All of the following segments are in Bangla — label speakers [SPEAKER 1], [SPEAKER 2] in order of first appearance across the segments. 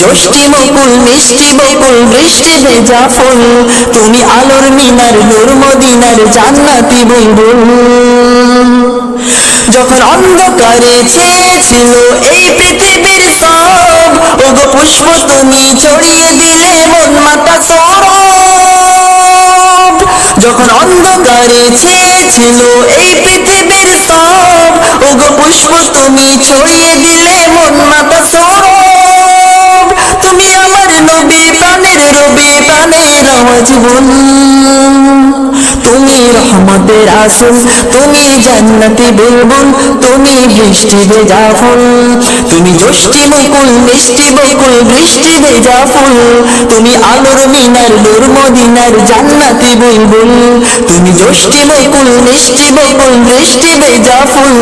[SPEAKER 1] জ্যোষ্ঠি মুকুল মিষ্টি বকুল, বৃষ্টি ভেজা ফুল, তুমি আলোর মিনার, নূর মদিনার জান্নাতি বুলবুল। যখন অন্ধকারে এই পৃথিবীর সব, ওগো পুষ্প তুমি ছড়িয়ে দিলে মন মাতা সৌরভ যখন অন্ধকারে ছেয়েছিল এই পৃথিবীর সব, ওগো পুষ্প তুমি ছড়িয়ে রবি প্রাণের আওয়াজ বল। তুমি রহমতের আসল তুমি জান্নাতি বুলবুল তুমি বৃষ্টি ভেজা ফুল তুমি জ্যোষ্ঠি মুকুল মিষ্টি বকুল, বৃষ্টি ভেজা ফুল তুমি আলোর মিনার, নূর মদিনার জান্নাতি বুলবুল। তুমি জ্যোষ্ঠি মুকুল মিষ্টি বকুল, বৃষ্টি ভেজা ফুল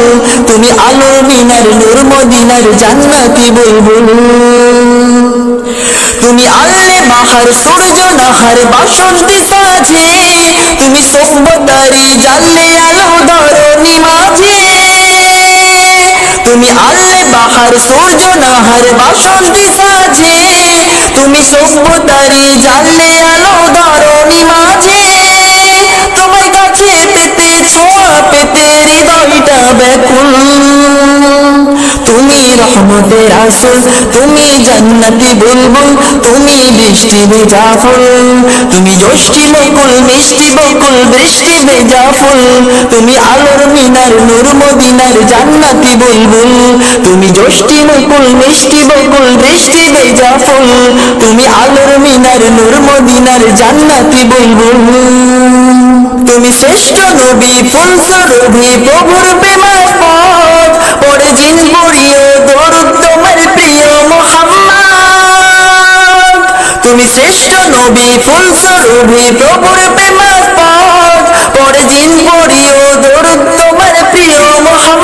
[SPEAKER 1] তুমি আলোর মিনার, নূর মদিনার জান্নাতি বুলবুল। তুমি আল্লে বাহার সূর্য নাহার বাসন্তে সাজে। তুমি সভ্যতারি জানলে আলো ধরনি মাঝে। তুমি আল্লে বাহার সূর্য, নাহার বাসন্তে সাজে। তুমি সভ্যতারি জানলে আলো রহমতের আসল তুমি জান্নাতি বুলবুল তুমি বৃষ্টি ভেজা ফুল, তুমি মুকুল মিষ্টি বকুল, বৃষ্টি ভেজা ফুল, তুমি আলোর মিনার, নূর মদিনার জান্নাতি বুলবুল, তুমি মুকুল মিষ্টি বকুল, বৃষ্টি ভেজা ফুল, তুমি আলোর মিনার, নূর মদিনার জান্নাতি বুলবুল। তুমি শ্রেষ্ঠ নবী ফুল প্রভুর প্রেমার পথ, পরে জিন পড়িও তুমি শ্রেষ্ঠ নবী, ফুল সুরভি প্রভুর প্রেমার পথ পরে জিন পড়িও দরুদ, তোমার প্রিয় মোহাম্মদ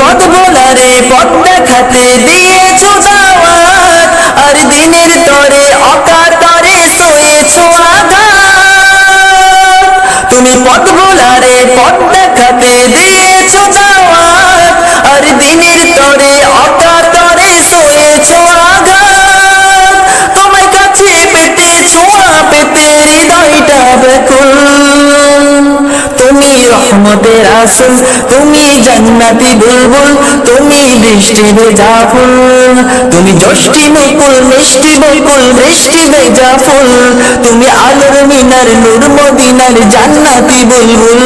[SPEAKER 1] পথ ভোলারে পথ দেখাতে দিয়েছ আসল তুমি জান্নাতি বুলবুল, তুমি বৃষ্টি ভেজা ফুল তুমি জ্যোষ্ঠি মুকুল মিষ্টি বকুল বৃষ্টি ভেজা ফুল তুমি আলোর মিনার, নূর মদিনার জান্নাতি বুলবুল,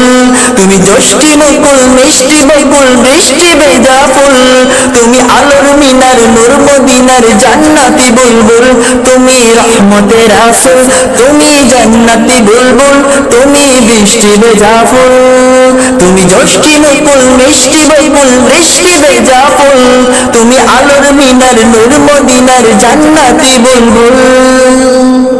[SPEAKER 1] তুমি জ্যোষ্ঠি মুকুল মিষ্টি বকুল বৃষ্টি ভেজা ফুল তুমি আলোর মিনার, নূর মদিনার জান্নাতি বুলবুল, তুমি রহমতের আসল তুমি জান্নাতি বুলবুল, তুমি বৃষ্টি ভেজা ফুল তুমি জ্যোষ্ঠি মুকুল মিষ্টি বকুল বৃষ্টি ভেজা ফুল। তুমি আলোর মিনার, নূর মদিনার জান্নাতি বুলবুল।